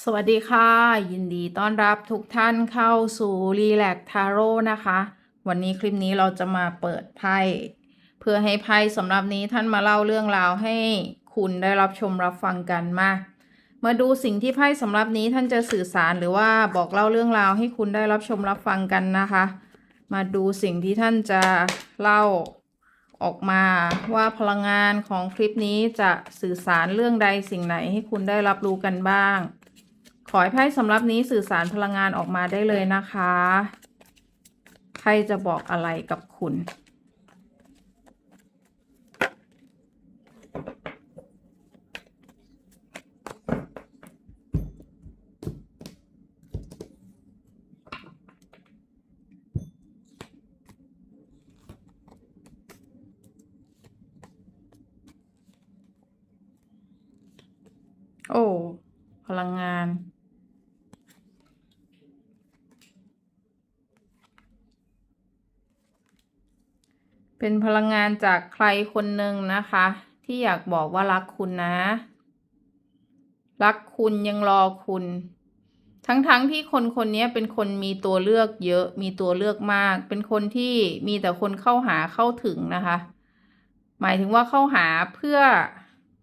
สวัสดีค่ะ ยินดีต้อนรับทุกท่านเข้าสู่รีแลกทาโร่นะคะ วันนี้คลิปนี้เราจะมาเปิดไพ่เพื่อให้ไพ่สำหรับนี้ท่านมาเล่าเรื่องราวให้คุณได้รับชมรับฟังกันมา มาดูสิ่งที่ไพ่สำหรับนี้ท่านจะสื่อสารหรือว่าบอกเล่าเรื่องราวให้คุณได้รับชมรับฟังกันนะคะ มาดูสิ่งที่ท่านจะเล่าออกมาว่าพลังงานของคลิปนี้จะสื่อสารเรื่องใดสิ่งไหนให้คุณได้รับรู้กันบ้าง ขอให้ไพ่สำหรับนี้สื่อสารพลังงานออกมาได้เลยนะคะไพ่จะบอกอะไรกับคุณ โอ้ พลังงาน เป็นพลังงานจากใครคนหนึ่งนะคะ ที่อยากบอกว่ารักคุณนะ รักคุณยังรอคุณ ทั้งๆทที่คนคนนี้เป็นคนมีตัวเลือกเยอะ มีตัวเลือกมาก เป็นคนที่มีแต่คนเข้าหาเข้าถึงนะคะ หมายถึงว่าเข้าหาเพื่อ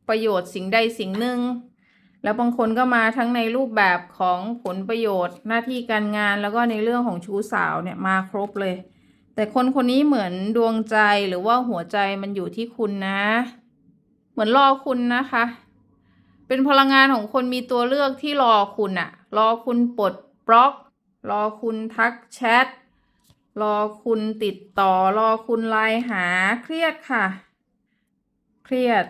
ประโยชน์สิ่งใดสิ่งหนึ่ง แล้วบางคนก็มาทั้งในรูปแบบของผลประโยชน์หน้าที่การงานแล้วก็ในเรื่องของชู้สาวเนี่ยมาครบเลย แต่คนคนนี้เหมือนดวงใจหรือว่าหัวใจมันอยู่ที่คุณนะ เหมือนรอคุณนะคะ เป็นพลังงานของคนมีตัวเลือกที่รอคุณอะรอคุณปลดบล็อก รอคุณทักแชท รอคุณติดต่อ รอคุณไลน์หาเครียดค่ะ เครียด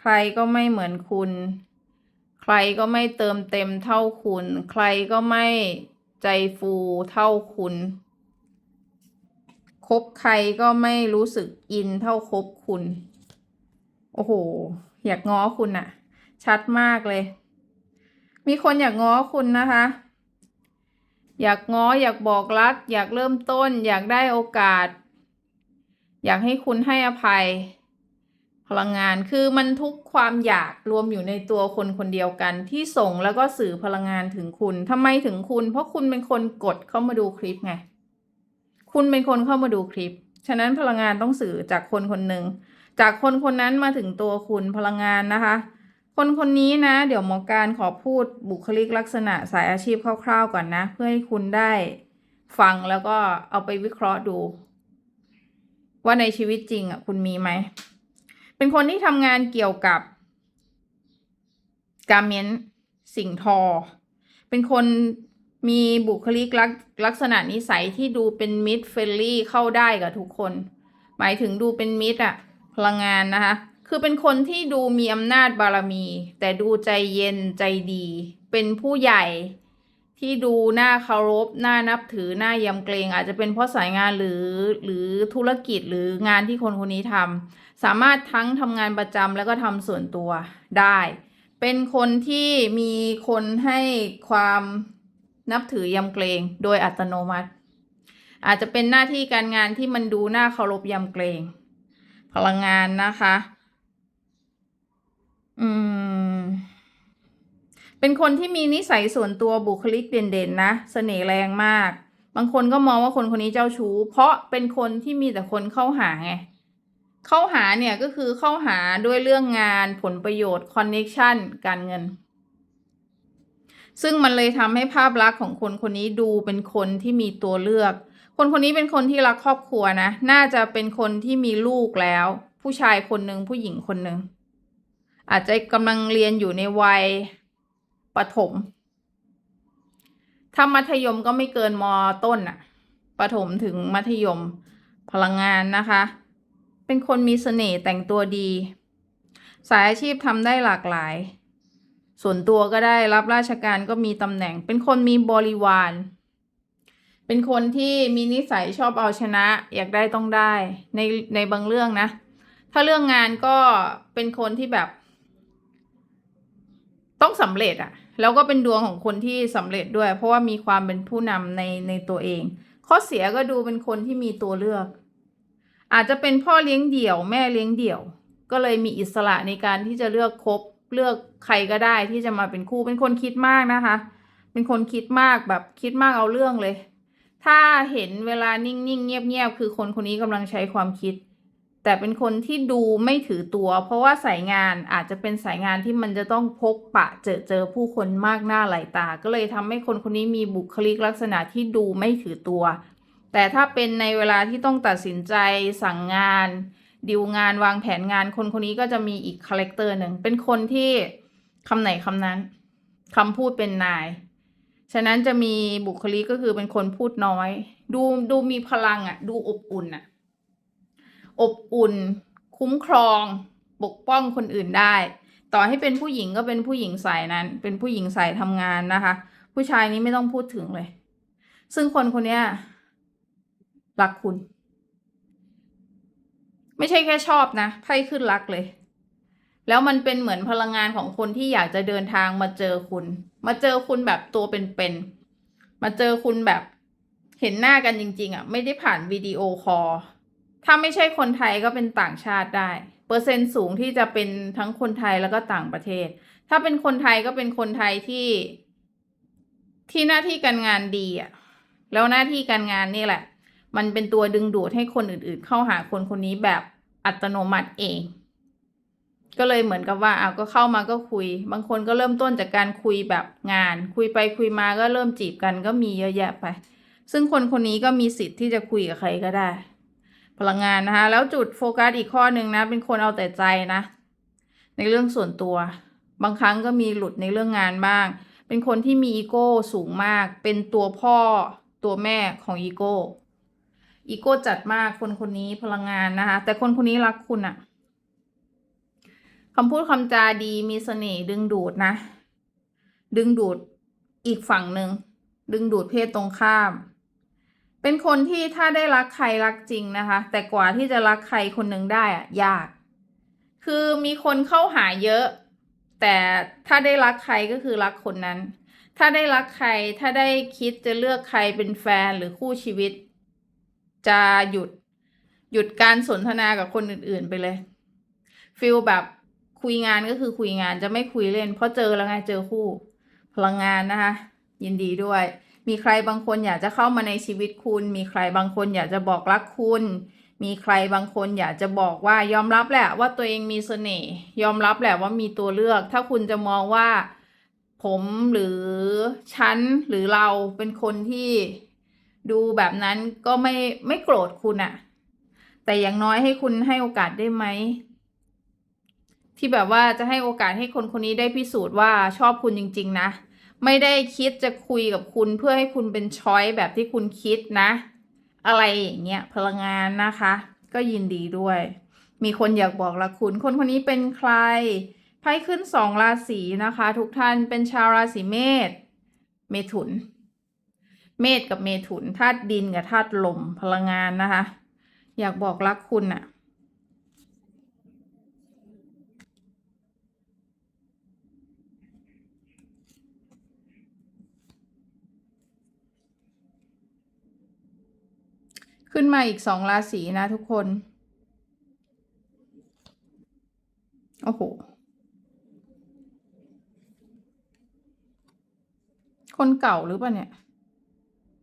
ใครก็ไม่เหมือนคุณ ใครก็ไม่เติมเต็มเท่าคุณ ใครก็ไม่ใจฟูเท่าคุณ คบใครก็ไม่รู้สึกอินเท่าคบคุณ โอ้โห อยากง้อคุณอะชัดมากเลย มีคนอยากง้อคุณนะคะ อยากง้ออยากบอกรัก อยากเริ่มต้น อยากได้โอกาส อยากให้คุณให้อภัย พลังงานคือมันทุกความอยากรวมอยู่ในตัวคนคนเดียวกันที่ส่งแล้วก็สื่อพลังงานถึงคุณทำไมถึงคุณ เพราะคุณเป็นคนกดเข้ามาดูคลิปไง คุณเป็นคนเข้ามาดูคลิป ฉะนั้นพลังงานต้องสื่อจากคนคนหนึ่ง จากคนคนนั้นมาถึงตัวคุณพลังงานนะคะ คนคนนี้นะ เดี๋ยวหมอการขอพูดบุคลิกลักษณะสายอาชีพคร่าวๆก่อนนะ เพื่อให้คุณได้ฟังแล้วก็เอาไปวิเคราะห์ดู ว่าในชีวิตจริงอะคุณมีไหม เป็นคนที่ทำงานเกี่ยวกับการเมนสิ่งทอ เป็นคน มีบุคลิกลักลักษณะนิสัยที่ดูเป็นมิตรเฟรนลี่เข้าได้กับทุกคน หมายถึงดูเป็นมิตรอะพลังงานนะคะ คือเป็นคนที่ดูมีอำนาจบารมี แต่ดูใจเย็นใจดี เป็นผู้ใหญ่ที่ดูน่าเคารพน่านับถือน่ายำเกรง อาจจะเป็นเพราะสายงานหรือหรือธุรกิจหรืองานที่คนคนนี้ทำสามารถทั้งทำงานประจำแล้วก็ทำส่วนตัวได้ เป็นคนที่มีคนให้ความ นับถือยำเกรงโดยอัตโนมัติ อาจจะเป็นหน้าที่การงานที่มันดูน่าเคารพยำเกรง พลังงานนะคะ อืม เป็นคนที่มีนิสัยส่วนตัวบุคลิกเด่นๆนะเสน่ห์แรงมาก บางคนก็มองว่าคนคนนี้เจ้าชู้ เพราะเป็นคนที่มีแต่คนเข้าหาไงเข้าหาเนี่ยก็คือเข้าหาด้วยเรื่องงานผลประโยชน์คอนเน็ชันการเงิน ซึ่งมันเลยทำให้ภาพลักษณ์ของคนคนนี้ดูเป็นคนที่มีตัวเลือก คนคนนี้เป็นคนที่รักครอบครัวนะ น่าจะเป็นคนที่มีลูกแล้ว ผู้ชายคนหนึ่งผู้หญิงคนหนึ่งอาจจะกำลังเรียนอยู่ในวัยประถมถ้ามัธยมก็ไม่เกินมต้นอะประถมถึงมัธยมพลังงานนะคะ เป็นคนมีเสน่ห์แต่งตัวดี สายอาชีพทำได้หลากหลาย ส่วนตัวก็ได้รับราชการก็มีตำแหน่ง เป็นคนมีบริวาร เป็นคนที่มีนิสัยชอบเอาชนะ อยากได้ต้องได้ในในบางเรื่องนะ ถ้าเรื่องงานก็เป็นคนที่แบบ ต้องสำเร็จอะแล้วก็เป็นดวงของคนที่สำเร็จด้วย เพราะว่ามีความเป็นผู้นำในในตัวเอง ข้อเสียก็ดูเป็นคนที่มีตัวเลือก อาจจะเป็นพ่อเลี้ยงเดี่ยว แม่เลี้ยงเดี่ยว ก็เลยมีอิสระในการที่จะเลือกคบ เลือกใครก็ได้ที่จะมาเป็นคู่เป็นคนคิดมากนะคะ เป็นคนคิดมากแบบคิดมากเอาเรื่องเลย ถ้าเห็นเวลานิ่งๆเงียบๆคือคนคนนี้กำลังใช้ความคิด แต่เป็นคนที่ดูไม่ถือตัว เพราะว่าสายงานอาจจะเป็นสายงานที่มันจะต้องพบปะเจอเจอผู้คนมากหน้าหลายตา ก็เลยทำให้คนคนนี้มีบุคลิกลักษณะที่ดูไม่ถือตัว แต่ถ้าเป็นในเวลาที่ต้องตัดสินใจสั่งงาน ดิวงานวางแผนงานคนคนนี้ก็จะมีอีกคาแรคเตอร์หนึ่งเป็นคนที่คำไหนคำนั้นคำพูดเป็นนาย ฉะนั้นจะมีบุคลิกก็คือเป็นคนพูดน้อย ดูดูมีพลังอะ่ะ ดูอบอุ่นอะ่ะ อบอุ่น คุ้มครอง ปกป้องคนอื่นได้ ต่อให้เป็นผู้หญิงก็เป็นผู้หญิงสายนั้น เป็นผู้หญิงสายทำงานนะคะ ผู้ชายนี้ไม่ต้องพูดถึงเลย ซึ่งคนคนนี้รักคุณ ไม่ใช่แค่ชอบนะไพ่ขึ้นรักเลย แล้วมันเป็นเหมือนพลังงานของคนที่อยากจะเดินทางมาเจอคุณ มาเจอคุณแบบตัวเป็นๆมาเจอคุณแบบเห็นหน้ากันจริง ๆอะไม่ได้ผ่านวิดีโอคอลถ้าไม่ใช่คนไทยก็เป็นต่างชาติได้ เปอร์เซ็นต์สูงที่จะเป็นทั้งคนไทยแล้วก็ต่างประเทศ ถ้าเป็นคนไทยก็เป็นคนไทยที่ที่หน้าที่การงานดีอะ แล้วหน้าที่การงานนี่แหละ มันเป็นตัวดึงดูดให้คนอื่นๆ เข้าหาคนคนนี้แบบอัตโนมัติเอง ก็เลยเหมือนกับว่าเอาก็เข้ามาก็คุย บางคนก็เริ่มต้นจากการคุยแบบงาน คุยไปคุยมาก็เริ่มจีบกันก็มีเยอะแยะไป ซึ่งคนคนนี้ก็มีสิทธิ์ที่จะคุยกับใครก็ได้ พลังงานนะคะ แล้วจุดโฟกัสอีกข้อหนึ่งนะ เป็นคนเอาแต่ใจนะ ในเรื่องส่วนตัว บางครั้งก็มีหลุดในเรื่องงานบ้าง เป็นคนที่มีอีโก้สูงมาก เป็นตัวพ่อตัวแม่ของอีโก้ อีโก้จัดมากคนคนนี้พลังงานนะคะ แต่คนคนนี้รักคุณอะคำพูดคำจาดีมีเสน่ห์ดึงดูดนะ ดึงดูดอีกฝั่งหนึ่งดึงดูดเพศตรงข้าม เป็นคนที่ถ้าได้รักใครรักจริงนะคะ แต่กว่าที่จะรักใครคนหนึ่งได้อะยาก คือมีคนเข้าหาเยอะ แต่ถ้าได้รักใครก็คือรักคนนั้น ถ้าได้รักใครถ้าได้คิดจะเลือกใครเป็นแฟนหรือคู่ชีวิต จะหยุดหยุดการสนทนากับคนอื่นๆไปเลยฟิลแบบคุยงานก็คือคุยงานจะไม่คุยเล่น เพราะเจอแล้วไงเจอคู่ พลังงานนะคะ ยินดีด้วย มีใครบางคนอยากจะเข้ามาในชีวิตคุณ มีใครบางคนอยากจะบอกรักคุณ มีใครบางคนอยากจะบอกว่ายอมรับแหละว่าตัวเองมีเสน่ห์ยอมรับแหละว่ามีตัวเลือก ถ้าคุณจะมองว่า ผมหรือฉันหรือเราเป็นคนที่ ดูแบบนั้นก็ไม่ไม่โกรธคุณอะแต่อย่างน้อยให้คุณให้โอกาสได้ไหม ที่แบบว่าจะให้โอกาสให้คนคนนี้ได้พิสูจน์ว่าชอบคุณจริง ๆ นะ ไม่ได้คิดจะคุยกับคุณเพื่อให้คุณเป็นช้อยแบบที่คุณคิดนะ อะไรอย่างเงี้ยพลังงานนะคะ ก็ยินดีด้วย มีคนอยากบอกรักคุณ คนคนนี้เป็นใครไพ่ขึ้นสองราศีนะคะ ทุกท่านเป็นชาวราศีเมษเมถุน เมษกับเมถุนธาตุดินกับธาตุลมพลังงานนะคะ อยากบอกรักคุณอะขึ้นมาอีกสองราศีนะทุกคน โอ้โห คนเก่าหรือเปล่าเนี่ย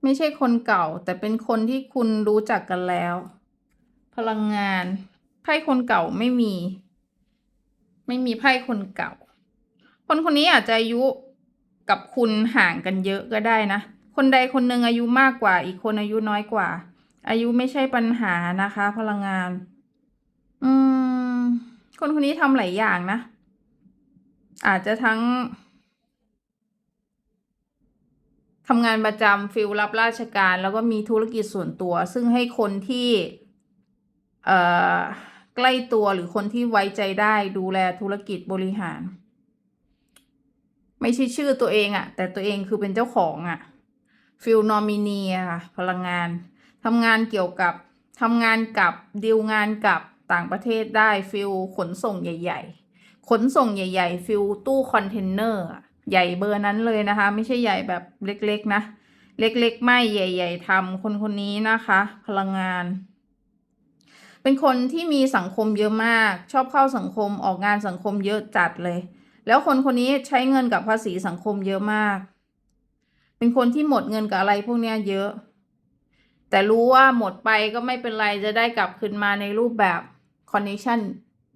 ไม่ใช่คนเก่า แต่เป็นคนที่คุณรู้จักกันแล้ว พลังงานไพ่คนเก่าไม่มี ไม่มีไพ่คนเก่า คนคนนี้อาจจะอายุกับคุณห่างกันเยอะก็ได้นะ คนใดคนหนึ่งอายุมากกว่า อีกคนอายุน้อยกว่า อายุไม่ใช่ปัญหานะคะ พลังงาน อืม คนคนนี้ทำหลายอย่างนะ อาจจะทั้ง ทำงานประจำฟิลรับราชการ แล้วก็มีธุรกิจส่วนตัว ซึ่งให้คนที่เอ่อใกล้ตัวหรือคนที่ไว้ใจได้ดูแลธุรกิจบริหาร ไม่ใช่ชื่อตัวเองอะแต่ตัวเองคือเป็นเจ้าของอะฟิลนอมินีค่ะพลังงานทำงานเกี่ยวกับทำงานกับดีลงานกับต่างประเทศได้ฟิลขนส่งใหญ่ ๆ ขนส่งใหญ่ ๆ ฟิลตู้คอนเทนเนอร์อะ ใหญ่เบอร์นั้นเลยนะคะ ไม่ใช่ใหญ่แบบเล็กๆนะ เล็กๆ ไม่ใหญ่ ๆทำคนคนนี้นะคะ พลังงาน เป็นคนที่มีสังคมเยอะมาก ชอบเข้าสังคมออกงานสังคมเยอะจัดเลย แล้วคนคนนี้ใช้เงินกับภาษีสังคมเยอะมาก เป็นคนที่หมดเงินกับอะไรพวกนี้เยอะ แต่รู้ว่าหมดไปก็ไม่เป็นไรจะได้กลับคืนมาในรูปแบบคอนเนคชั่น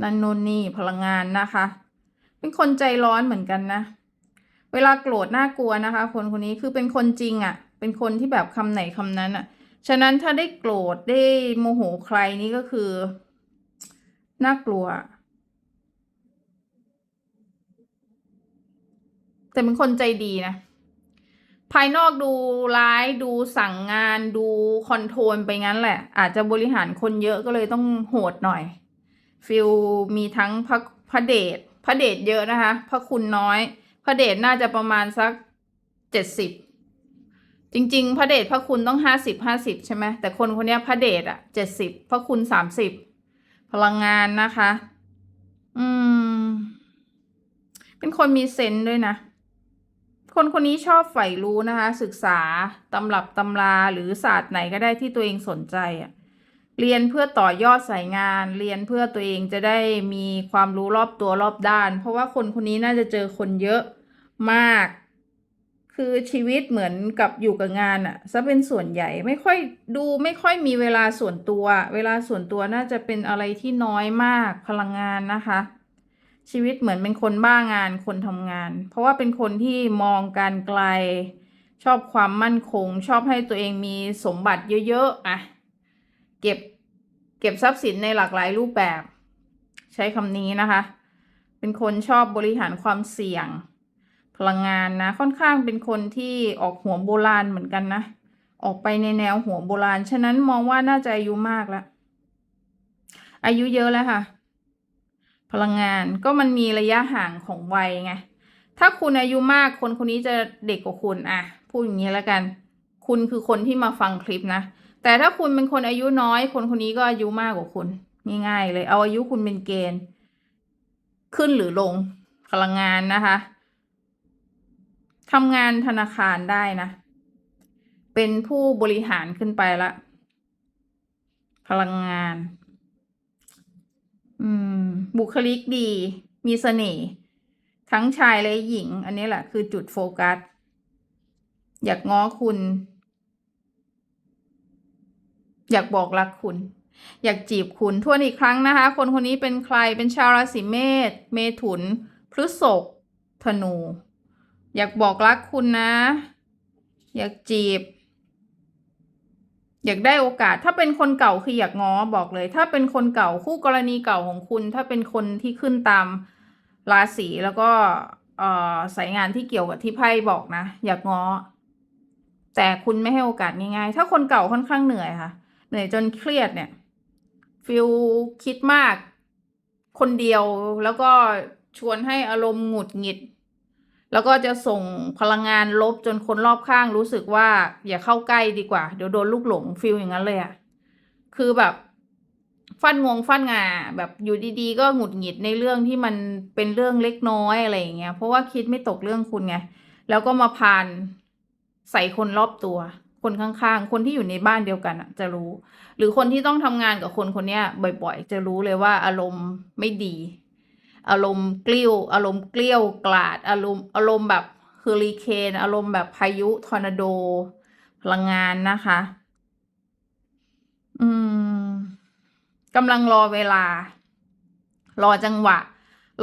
นันนนนี่พลังงานนะคะ เป็นคนใจร้อนเหมือนกันนะ เวลาโกรธน่ากลัวนะคะ คนคนนี้คือเป็นคนจริงอะ่ะ เป็นคนที่แบบคำไหนคำนั้นอะ่ะ ฉะนั้นถ้าได้โกรธได้โมโหใครนี่ก็คือน่ากลัว แต่เป็นคนใจดีนะภายนอกดูร้ายดูสั่งงานดูคอนโทรลไปงั้นแหละ อาจจะบริหารคนเยอะก็เลยต้องโหดหน่อย ฟิลมีทั้งพระพระเดชพระเดชเยอะนะคะ พระคุณน้อย พระเดชน่าจะประมาณสักเจ็ดสิบจริง ๆ พระเดชพระคุณต้องห้าสิบห้าสิบใช่ไหมแต่คนคนนี้พระเดชอะเจ็ดสิบพระคุณสามสิบพลังงานนะคะ อืม เป็นคนมีเซนด้วยนะ คนคนนี้ชอบใฝ่รู้นะคะ ศึกษาตำรับตำราหรือศาสตร์ไหนก็ได้ที่ตัวเองสนใจอะ เรียนเพื่อต่อยอดสายงาน เรียนเพื่อตัวเองจะได้มีความรู้รอบตัวรอบด้าน เพราะว่าคนคนนี้น่าจะเจอคนเยอะมาก คือชีวิตเหมือนกับอยู่กับงานอะซะเป็นส่วนใหญ่ไม่ค่อยดูไม่ค่อยมีเวลาส่วนตัว เวลาส่วนตัวน่าจะเป็นอะไรที่น้อยมากพลังงานนะคะ ชีวิตเหมือนเป็นคนบ้างานคนทำงาน เพราะว่าเป็นคนที่มองการไกล ชอบความมั่นคง ชอบให้ตัวเองมีสมบัติเยอะๆอะ เก็บเก็บทรัพย์สินในหลากหลายรูปแบบ ใช้คำนี้นะคะ เป็นคนชอบบริหารความเสี่ยง พลังงานนะ ค่อนข้างเป็นคนที่ออกหัวโบราณเหมือนกันนะ ออกไปในแนวหัวโบราณ ฉะนั้นมองว่าน่าจะอายุมากแล้ว อายุเยอะแล้วค่ะ พลังงานก็มันมีระยะห่างของวัยไง ถ้าคุณอายุมากคนคนนี้จะเด็กกว่าคุณอะพูดอย่างนี้แล้วกัน คุณคือคนที่มาฟังคลิปนะ แต่ถ้าคุณเป็นคนอายุน้อย คนคนนี้ก็อายุมากกว่าคุณง่ายๆเลยเอาอายุคุณเป็นเกณฑ์ ขึ้นหรือลงพลังงานนะคะทำงานธนาคารได้นะ เป็นผู้บริหารขึ้นไปละ พลังงาน อืม บุคลิกดี มีเสน่ห์ทั้งชายและหญิง อันนี้แหละคือจุดโฟกัส อยากง้อคุณ อยากบอกรักคุณ อยากจีบคุณทวนอีกครั้งนะคะ คนคนนี้เป็นใครเป็นชาวราศีเมษเมถุน พฤษภธนู อยากบอกรักคุณนะ อยากจีบ อยากได้โอกาส ถ้าเป็นคนเก่าคืออยากง้อบอกเลย ถ้าเป็นคนเก่าคู่กรณีเก่าของคุณ ถ้าเป็นคนที่ขึ้นตามราศีแล้วก็สายงานที่เกี่ยวกับที่ไพ่บอกนะ อยากง้อแต่คุณไม่ให้โอกาสง่ายๆ ถ้าคนเก่าค่อนข้างเหนื่อยค่ะ เหนื่อยจนเครียดเนี่ยฟิลคิดมาก คนเดียวแล้วก็ชวนให้อารมณ์หงุดหงิด แล้วก็จะส่งพลังงานลบจนคนรอบข้างรู้สึกว่าอย่าเข้าใกล้ดีกว่า เดี๋ยวโดนลูกหลงฟิลอย่างนั้นเลยอะคือแบบฟันงงฟันงาแบบอยู่ดีๆ ก็หงุดหงิดในเรื่องที่มันเป็นเรื่องเล็กน้อยอะไรอย่างเงี้ยเพราะว่าคิดไม่ตกเรื่องคุณไง แล้วก็มาพานใส่คนรอบตัว คนข้างๆ คนที่อยู่ในบ้านเดียวกันอะจะรู้ หรือคนที่ต้องทำงานกับคนคนนี้บ่อยๆ จะรู้เลยว่าอารมณ์ไม่ดี อารมณ์กลิ้ว อารมณ์เกลี้ยวกลาด อารมณ์อารมณ์แบบเฮอริเคนอารมณ์แบบพายุทอร์นาโด พลังงานนะคะ อืมกำลังรอเวลา รอจังหวะ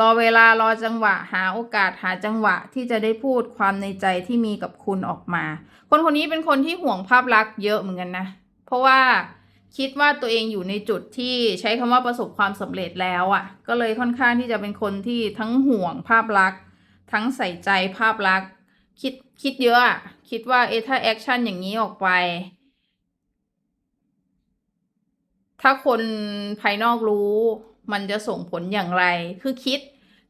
รอเวลารอจังหวะ หาโอกาสหาจังหวะที่จะได้พูดความในใจที่มีกับคุณออกมา คนคนนี้เป็นคนที่ห่วงภาพลักษณ์เยอะเหมือนกันนะ เพราะว่าคิดว่าตัวเองอยู่ในจุดที่ใช้คำว่าประสบความสำเร็จแล้วอะ่ะ ก็เลยค่อนข้างที่จะเป็นคนที่ทั้งห่วงภาพลักษณ์ ทั้งใส่ใจภาพลักษณ์ คิดคิดเยอะอะคิดว่าเอถ้าแอคชั่นอย่างนี้ออกไป ถ้าคนภายนอกรู้ มันจะส่งผลอย่างไร คือคิด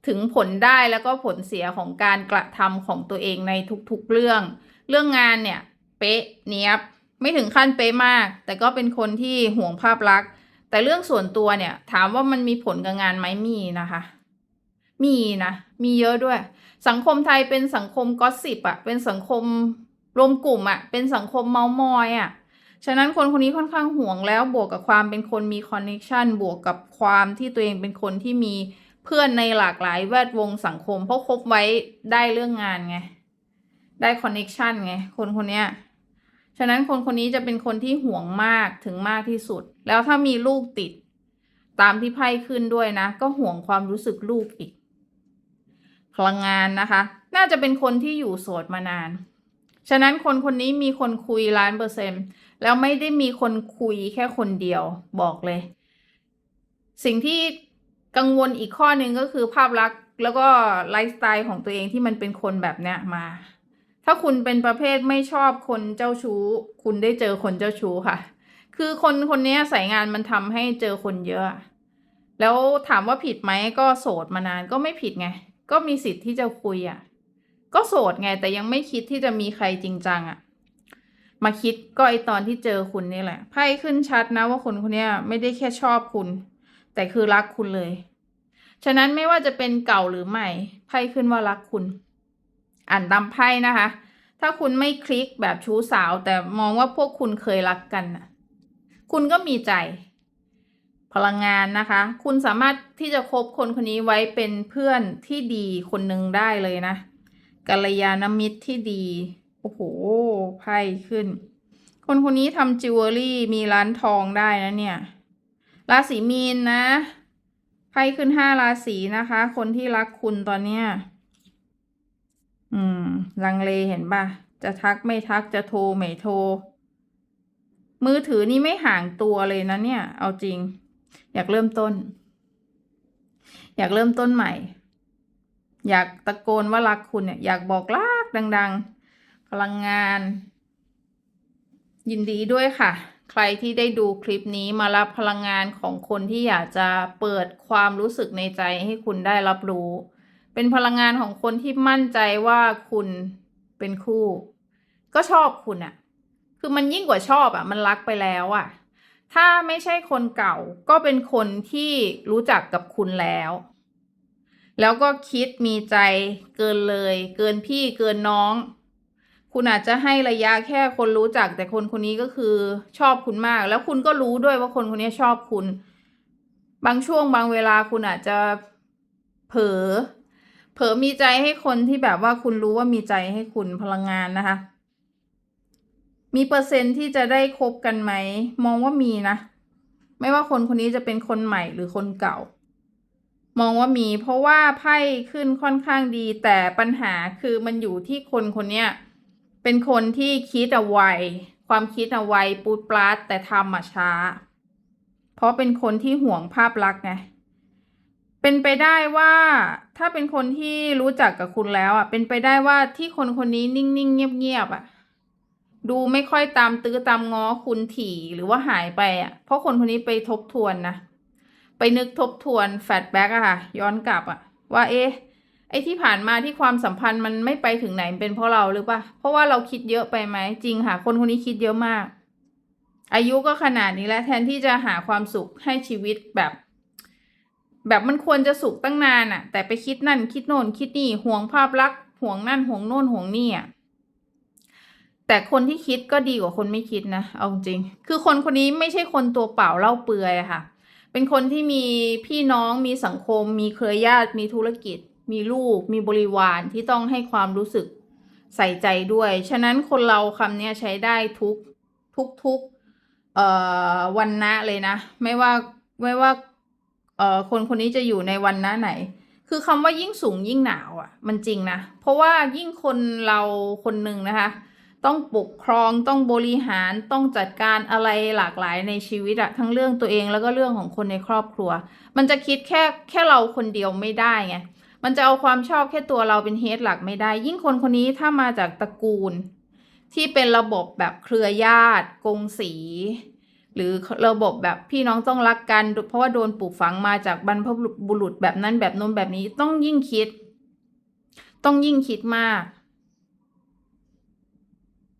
ถึงผลได้แล้วก็ผลเสียของการกระทำของตัวเองในทุกๆเรื่อง เรื่องงานเนี่ย เป๊ะเนี้ยบไม่ถึงขั้นเป๊ะมาก แต่ก็เป็นคนที่ห่วงภาพลักษณ์ แต่เรื่องส่วนตัวเนี่ย ถามว่ามันมีผลกับงานไหมมีนะคะ มีนะ มีเยอะด้วย สังคมไทยเป็นสังคมก็สิบอะเป็นสังคมรวมกลุ่มอะเป็นสังคมเมามอยอะ ฉะนั้นคนคนนี้ค่อนข้างห่วงแล้วบวกกับความเป็นคนมีคอนเนคชันบวกกับความที่ตัวเองเป็นคนที่มีเพื่อนในหลากหลายแวดวงสังคม เพราะคบไว้ได้เรื่องงานไง ได้คอนเน็ชันไง คนคนนี้ฉะนั้นคนคนนี้จะเป็นคนที่ห่วงมากถึงมากที่สุด แล้วถ้ามีลูกติด ตามที่ไพ่ขึ้นด้วยนะ ก็ห่วงความรู้สึกลูกอีก พลังงานนะคะ น่าจะเป็นคนที่อยู่โสดมานาน ฉะนั้นคนคนนี้มีคนคุยล้านเปอร์เซ็นต์ แล้วไม่ได้มีคนคุยแค่คนเดียวบอกเลย สิ่งที่กังวลอีกข้อหนึ่งก็คือภาพลักษณ์แล้วก็ไลฟ์สไตล์ของตัวเองที่มันเป็นคนแบบเนี้ยมา ถ้าคุณเป็นประเภทไม่ชอบคนเจ้าชู้ คุณได้เจอคนเจ้าชู้ค่ะ คือคนคนนี้สายงานมันทำให้เจอคนเยอะ แล้วถามว่าผิดไหมก็โสดมานานก็ไม่ผิดไง ก็มีสิทธิ์ที่จะคุยอะ ก็โสดไงแต่ยังไม่คิดที่จะมีใครจริงจังอะ มาคิดก็ไอตอนที่เจอคุณนี่แหละไพ่ขึ้นชัดนะว่าคนคนนี้ไม่ได้แค่ชอบคุณ แต่คือรักคุณเลย ฉะนั้นไม่ว่าจะเป็นเก่าหรือใหม่ไพ่ขึ้นว่ารักคุณ อ่านตามไพ่นะคะ ถ้าคุณไม่คลิกแบบชู้สาว แต่มองว่าพวกคุณเคยรักกันน่ะคุณก็มีใจพลังงานนะคะ คุณสามารถที่จะคบคนคนนี้ไว้เป็นเพื่อนที่ดีคนหนึ่งได้เลยนะกัลยาณมิตรที่ดี โอ้โหไพ่ขึ้น คนคนนี้ทำจิวเวลรี่มีร้านทองได้นะเนี่ย ราศีมีนนะ ไพ่ขึ้นห้าราศีนะคะ คนที่รักคุณตอนเนี้ย อืม ลังเลเห็นปะจะทักไม่ทักจะโทรไม่โทร มือถือนี่ไม่ห่างตัวเลยนะเนี่ย เอาจริง อยากเริ่มต้น อยากเริ่มต้นใหม่ อยากตะโกนว่ารักคุณเนี่ย อยากบอกรักดัง ๆ พลังงาน ยินดีด้วยค่ะ ใครที่ได้ดูคลิปนี้มารับพลังงานของคนที่อยากจะเปิดความรู้สึกในใจให้คุณได้รับรู้ เป็นพลังงานของคนที่มั่นใจว่าคุณเป็นคู่ ก็ชอบคุณอะคือมันยิ่งกว่าชอบอะมันรักไปแล้วอะถ้าไม่ใช่คนเก่าก็เป็นคนที่รู้จักกับคุณแล้ว แล้วก็คิดมีใจเกินเลย เกินพี่เกินน้อง คุณอาจจะให้ระยะแค่คนรู้จัก แต่คนคนนี้ก็คือชอบคุณมาก แล้วคุณก็รู้ด้วยว่าคนคนนี้ชอบคุณ บางช่วงบางเวลาคุณอาจจะเผลอเผลอมีใจให้คนที่แบบว่าคุณรู้ว่ามีใจให้คุณพลังงานนะคะ มีเปอร์เซ็นที่จะได้คบกันไหม มองว่ามีนะ ไม่ว่าคนคนนี้จะเป็นคนใหม่หรือคนเก่า มองว่ามี เพราะว่าไพ่ขึ้นค่อนข้างดี แต่ปัญหาคือมันอยู่ที่คนคนเนี้ย เป็นคนที่คิดเอาไวความคิดเอาไวปูดปลาดแต่ทำอะช้า เพราะเป็นคนที่ห่วงภาพลักษณ์ไงเป็นไปได้ว่าถ้าเป็นคนที่รู้จักกับคุณแล้วอะ เป็นไปได้ว่าที่คนคนนี้นิ่งๆเงียบๆอะ ดูไม่ค่อยตามตื้อตามง้อคุณถี่หรือว่าหายไปอะ เพราะคนคนนี้ไปทบทวนนะไปนึกทบทวนแฟลชแบ็กอะค่ะ ย้อนกลับอะว่าเอ๊ะ ไอ้ที่ผ่านมาที่ความสัมพันธ์มันไม่ไปถึงไหนเป็นเพราะเราหรือปะเพราะว่าเราคิดเยอะไปไหมจริงค่ะ คนคนนี้คิดเยอะมาก อายุก็ขนาดนี้แล้วแทนที่จะหาความสุขให้ชีวิตแบบ แบบมันควรจะสุขตั้งนานอะแต่ไปคิดนั่นคิดโน่นคิดนี่ห่วงภาพลักษณ์ห่วงนั่นห่วงโน่นห่วงนี่อะแต่คนที่คิดก็ดีกว่าคนไม่คิดนะเอาจริง คือคนคนนี้ไม่ใช่คนตัวเปล่าเล่าเปลือยอะค่ะ เป็นคนที่มีพี่น้องมีสังคม มีเครือญาติมีธุรกิจ มีลูก มีบริวารที่ต้องให้ความรู้สึกใส่ใจด้วย ฉะนั้นคนเราคำนี้ใช้ได้ทุกทุกทุกเอ่อวันนะเลยนะ ไม่ว่าไม่ว่าเอ่อคนคนนี้จะอยู่ในวันนะไหน คือคำว่ายิ่งสูงยิ่งหนาวอะ่ะ มันจริงนะ เพราะว่ายิ่งคนเราคนหนึ่งนะคะ ต้องปกครองต้องบริหารต้องจัดการอะไรหลากหลายในชีวิตอะทั้งเรื่องตัวเองแล้วก็เรื่องของคนในครอบครัว มันจะคิดแค่แค่เราคนเดียวไม่ได้ไง มันจะเอาความชอบแค่ตัวเราเป็นเฮดหลักไม่ได้ ยิ่งคนคนนี้ถ้ามาจากตระกูล ที่เป็นระบบแบบเครือญาติ กงสี หรือระบบแบบพี่น้องต้องรักกัน เพราะว่าโดนปลูกฝังมาจากบรรพบุรุษแบบนั้นแบบน้นแบบนี้ต้องยิ่งคิด ต้องยิ่งคิดมาก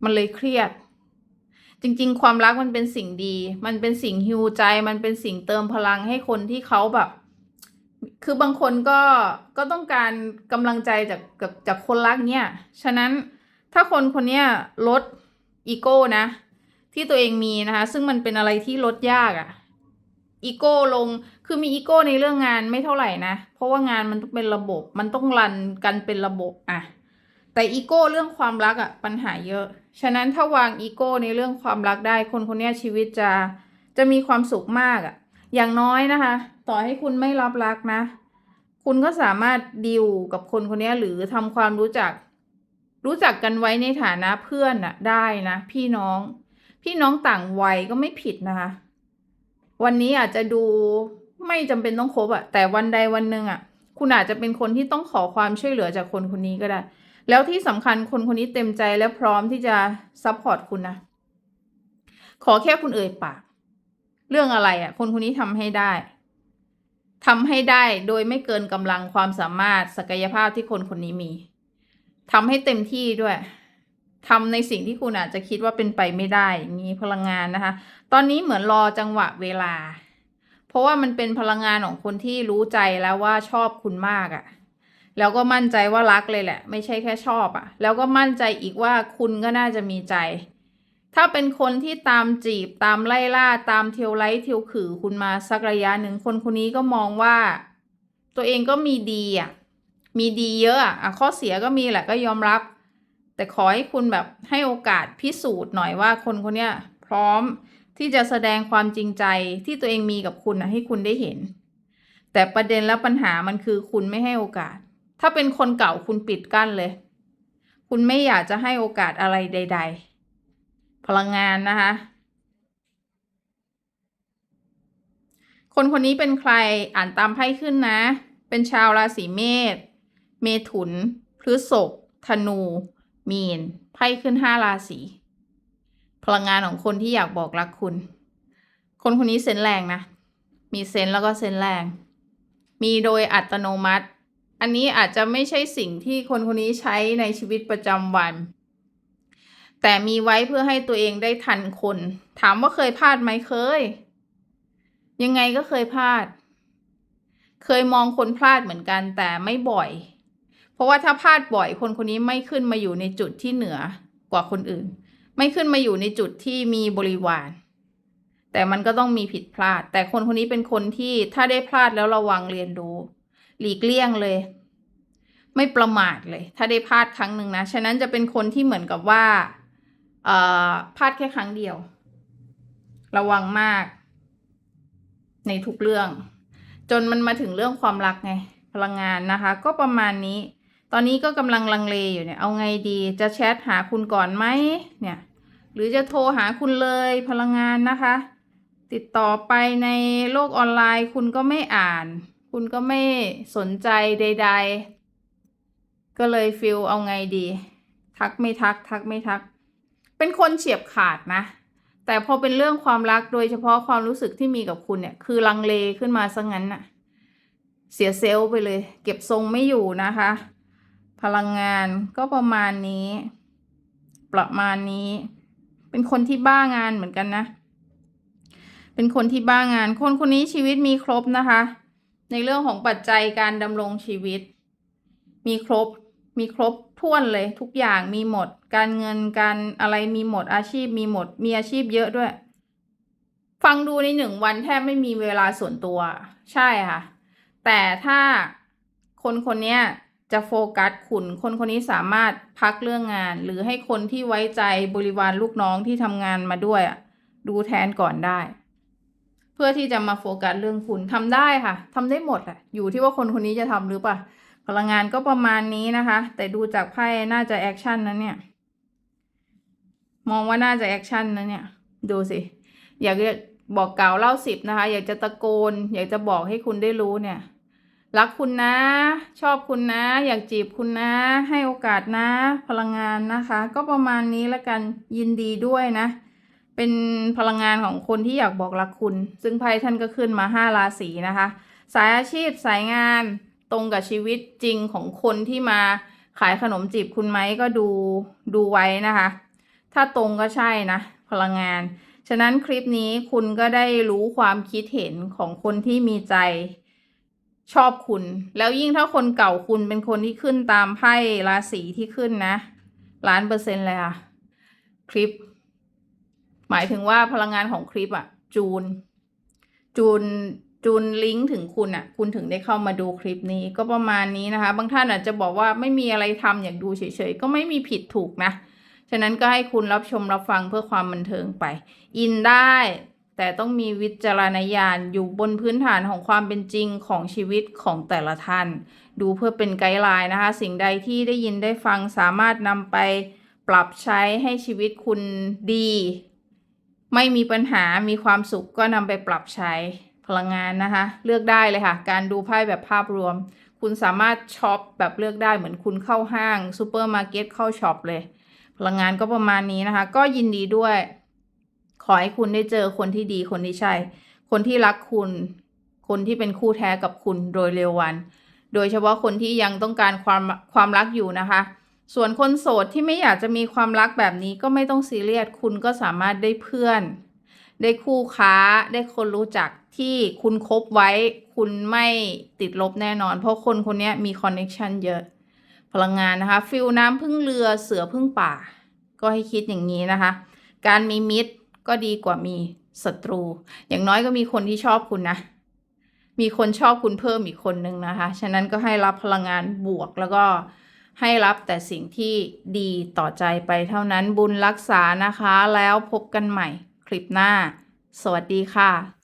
มันเลยเครียดจริงๆ ความรักมันเป็นสิ่งดี มันเป็นสิ่งฮิวใจ มันเป็นสิ่งเติมพลังให้คนที่เขาแบบ คือบางคนก็ก็ต้องการกำลังใจจากจากจากคนรักเนี่ยฉะนั้นถ้าคนคนเนี้ยลดอีโก้นะ ที่ตัวเองมีนะคะ ซึ่งมันเป็นอะไรที่ลดยากอะ่ะอีโก้ลงคือมีอีโก้ในเรื่องงานไม่เท่าไหร่นะ เพราะว่างานมันต้องเป็นระบบ มันต้องรันกันเป็นระบบอะแต่อีโก้เรื่องความรักอะปัญหาเยอะ ฉะนั้นถ้าวางอีโก้ในเรื่องความรักได้ คนคนนี้ชีวิตจะจะมีความสุขมากอะ อย่างน้อยนะคะ ต่อให้คุณไม่รับรักนะ คุณก็สามารถดิวกับคนคนนี้หรือทำความรู้จัก รู้จักกันไว้ในฐานะเพื่อนอะได้นะพี่น้อง พี่น้องต่างวัยก็ไม่ผิดนะคะ วันนี้อาจจะดูไม่จำเป็นต้องคบอะแต่วันใดวันหนึ่งอะคุณอาจจะเป็นคนที่ต้องขอความช่วยเหลือจากคนคนนี้ก็ได้ แล้วที่สำคัญคนคนนี้เต็มใจและพร้อมที่จะซัพพอร์ตคุณนะ ขอแค่คุณเอ่ยปาก เรื่องอะไรอะคนคนนี้ทำให้ได้ทำให้ได้โดยไม่เกินกำลังความสามารถศักยภาพที่คนคนนี้มีทำให้เต็มที่ด้วยทำในสิ่งที่คุณอาจจะคิดว่าเป็นไปไม่ได้อย่างนี้พลังงานนะคะ ตอนนี้เหมือนรอจังหวะเวลา เพราะว่ามันเป็นพลังงานของคนที่รู้ใจแล้วว่าชอบคุณมากอะ่ะแล้วก็มั่นใจว่ารักเลยแหละ ไม่ใช่แค่ชอบอะ่ะ แล้วก็มั่นใจอีกว่าคุณก็น่าจะมีใจ ถ้าเป็นคนที่ตามจีบตามไล่ล่าตามเทียวไลท์เทียวขือคุณมาสักระยะหนึ่งคนคนนี้ก็มองว่า ตัวเองก็มีดีอะมีดีเยอะอะข้อเสียก็มีแหละก็ยอมรับ แต่ขอให้คุณแบบให้โอกาสพิสูจน์หน่อยว่าคนคนนี้พร้อมที่จะแสดงความจริงใจที่ตัวเองมีกับคุณนะให้คุณได้เห็น แต่ประเด็นและปัญหามันคือคุณไม่ให้โอกาส ถ้าเป็นคนเก่าคุณปิดกั้นเลย คุณไม่อยากจะให้โอกาสอะไรใด ๆ พลังงานนะคะ คนคนนี้เป็นใครอ่านตามไพ่ขึ้นนะ เป็นชาวราศีเมษ เมถุน พฤษภธนู มีน ไพ่ขึ้นห้าราศี พลังงานของคนที่อยากบอกรักคุณ คนคนนี้เซนแรงนะ มีเซนแล้วก็เซนแรง มีโดยอัตโนมัติ อันนี้อาจจะไม่ใช่สิ่งที่คนคนนี้ใช้ในชีวิตประจำวัน แต่มีไว้เพื่อให้ตัวเองได้ทันคน ถามว่าเคยพลาดไหมเคย ยังไงก็เคยพลาด เคยมองคนพลาดเหมือนกันแต่ไม่บ่อย เพราะว่าถ้าพลาดบ่อย คนคนนี้ไม่ขึ้นมาอยู่ในจุดที่เหนือกว่าคนอื่น ไม่ขึ้นมาอยู่ในจุดที่มีบริวาร แต่มันก็ต้องมีผิดพลาด แต่คนคนนี้เป็นคนที่ถ้าได้พลาดแล้วระวังเรียนรู้ หลีกเลี่ยงเลย ไม่ประมาทเลย ถ้าได้พลาดครั้งหนึ่งนะ ฉะนั้นจะเป็นคนที่เหมือนกับว่า พลาดแค่ครั้งเดียว ระวังมาก ในทุกเรื่อง จนมันมาถึงเรื่องความรักไง พลังงานนะคะ ก็ประมาณนี้ ตอนนี้ก็กำลังลังเลอยู่เนี่ย เอาไงดีจะแชทหาคุณก่อนไหมเนี่ย หรือจะโทรหาคุณเลยพลังงานนะคะ ติดต่อไปในโลกออนไลน์ คุณก็ไม่อ่าน คุณก็ไม่สนใจใด ๆ ก็เลยฟิลเอาไงดี ทักไม่ทัก ทักไม่ทัก เป็นคนเฉียบขาดนะ แต่พอเป็นเรื่องความรักโดยเฉพาะความรู้สึกที่มีกับคุณเนี่ย คือลังเลขึ้นมาซะงั้นน่ะ เสียเซลล์ไปเลย เก็บทรงไม่อยู่นะคะ พลังงานก็ประมาณนี้ ประมาณนี้ เป็นคนที่บ้างานเหมือนกันนะ เป็นคนที่บ้างาน คนคนนี้ชีวิตมีครบนะคะ ในเรื่องของปัจจัยการดำรงชีวิต มีครบ มีครบ ถ้วนเลยทุกอย่างมีหมด การเงินการอะไรมีหมดอาชีพมีหมด มีอาชีพเยอะด้วย ฟังดูในหนึ่งวันแทบไม่มีเวลาส่วนตัว ใช่ค่ะ แต่ถ้าคนคนนี้จะโฟกัสคุณคนคนนี้สามารถพักเรื่องงาน หรือให้คนที่ไว้ใจบริวารลูกน้องที่ทำงานมาด้วยดูแทนก่อนได้ เพื่อที่จะมาโฟกัสเรื่องคุณทำได้ค่ะทำได้หมดแหละอยู่ที่ว่าคนคนนี้จะทำหรือเปล่า พลังงานก็ประมาณนี้นะคะ แต่ดูจากไพ่น่าจะแอคชั่นนะเนี่ย มองว่าน่าจะแอคชั่นนะเนี่ย ดูสิ อยากจะบอกกล่าวเล่าสิบนะคะ อยากจะตะโกน อยากจะบอกให้คุณได้รู้เนี่ย รักคุณนะ ชอบคุณนะ อยากจีบคุณนะ ให้โอกาสนะ พลังงานนะคะ ก็ประมาณนี้แล้วกันยินดีด้วยนะ เป็นพลังงานของคนที่อยากบอกรักคุณ ซึ่งไพ่ท่านก็ขึ้นมาห้าราศีนะคะ สายอาชีพสายงาน ตรงกับชีวิตจริงของคนที่มาขายขนมจีบคุณไหมก็ดูดูไว้นะคะ ถ้าตรงก็ใช่นะ พลังงาน ฉะนั้นคลิปนี้คุณก็ได้รู้ความคิดเห็นของคนที่มีใจชอบคุณ แล้วยิ่งถ้าคนเก่าคุณเป็นคนที่ขึ้นตามไพ่ราศีที่ขึ้นนะล้านเปอร์เซ็นต์เลยค่ะ คลิป หมายถึงว่าพลังงานของคลิปอะจูน จูน จูนลิงก์ถึงคุณอะ คุณถึงได้เข้ามาดูคลิปนี้ก็ประมาณนี้นะคะ บางท่านอาจจะบอกว่าไม่มีอะไรทำอยากดูเฉยๆ ก็ไม่มีผิดถูกนะ ฉะนั้นก็ให้คุณรับชมรับฟังเพื่อความบันเทิงไป อินได้ แต่ต้องมีวิจารณญาณอยู่บนพื้นฐานของความเป็นจริงของชีวิตของแต่ละท่าน ดูเพื่อเป็นไกด์ไลน์นะคะ สิ่งใดที่ได้ยินได้ฟังสามารถนำไปปรับใช้ให้ชีวิตคุณดี ไม่มีปัญหามีความสุขก็นำไปปรับใช้ พลังงานนะคะ เลือกได้เลยค่ะ การดูไพ่แบบภาพรวม คุณสามารถช็อปแบบเลือกได้เหมือนคุณเข้าห้างซูเปอร์มาร์เก็ตเข้าช็อปเลย พลังงานก็ประมาณนี้นะคะ ก็ยินดีด้วย ขอให้คุณได้เจอคนที่ดีคนที่ใช่ คนที่รักคุณ คนที่เป็นคู่แท้กับคุณโดยเร็ววัน โดยเฉพาะคนที่ยังต้องการความความรักอยู่นะคะส่วนคนโสดที่ไม่อยากจะมีความรักแบบนี้ก็ไม่ต้องซีเรียส คุณก็สามารถได้เพื่อน ได้คู่ค้าได้คนรู้จักที่คุณคบไว้ คุณไม่ติดลบแน่นอน เพราะคนคนนี้มีคอนเน็ชันเยอะ พลังงานนะคะ ฟิลน้ำพึ่งเรือเสือพึ่งป่า ก็ให้คิดอย่างนี้นะคะ การมีมิตรก็ดีกว่ามีศัตรู อย่างน้อยก็มีคนที่ชอบคุณนะ มีคนชอบคุณเพิ่มอีกคนนึงนะคะ ฉะนั้นก็ให้รับพลังงานบวกแล้วก็ให้รับแต่สิ่งที่ดีต่อใจไปเท่านั้นบุญรักษานะคะแล้วพบกันใหม่ คลิปหน้า สวัสดีค่ะ